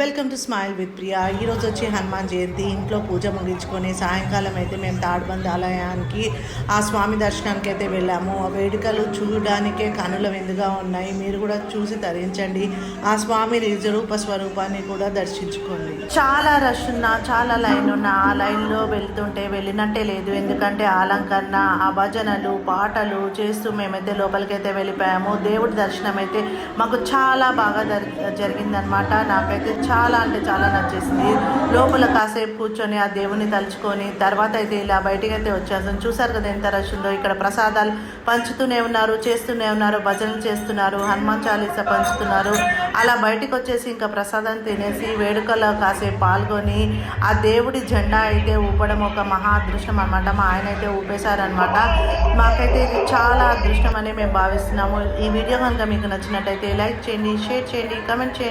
Welcome to smile with Priya. ఈరోజు వచ్చి హనుమాన్ జయంతి. ఇంట్లో పూజ ముగించుకొని సాయంకాలం అయితే మేము తాడ్బంద్ ఆలయానికి ఆ స్వామి దర్శనానికి అయితే వెళ్ళాము. ఆ వేడుకలు చూడడానికే కనుల విందుగా ఉన్నాయి. మీరు కూడా చూసి తరించండి. ఆ స్వామి నిజరూప స్వరూపాన్ని కూడా దర్శించుకోండి. చాలా రష్ ఉన్నా చాలా లైన్ ఉన్నా ఆ లైన్లో వెళ్తుంటే వెళ్ళినట్టే లేదు. ఎందుకంటే ఆ అలంకరణ ఆ భజనలు పాటలు చేస్తూ మేమైతే లోపలికైతే వెళ్ళిపోయాము. దేవుడి దర్శనం అయితే మాకు చాలా బాగా జరిగిందనమాట నాకైతే చాలా అంటే చాలా నచ్చేసింది. లోపల కాసేపు కూర్చొని ఆ దేవుని తలుచుకొని తర్వాత అయితే ఇలా బయటికి అయితే వచ్చేసాం. చూసారు కదా ఎంత రష్ ఉందో. ఇక్కడ ప్రసాదాలు పంచుతూనే ఉన్నారు చేస్తూనే ఉన్నారు భజనలు చేస్తున్నారు హనుమాన్ చాలీసా పంచుతున్నారు. అలా బయటకు వచ్చేసి ఇంకా ప్రసాదం తినేసి వేడుకలో కాసేపు పాల్గొని ఆ దేవుడి జెండా అయితే ఊపడం ఒక మహా అదృష్టం అనమాట మా ఆయన అయితే ఊపేశారనమాట మాకైతే ఇది చాలా అదృష్టం అని మేము భావిస్తున్నాము. ఈ వీడియో కనుక మీకు నచ్చినట్టయితే లైక్ చేయండి షేర్ చేయండి కమెంట్ చేయండి.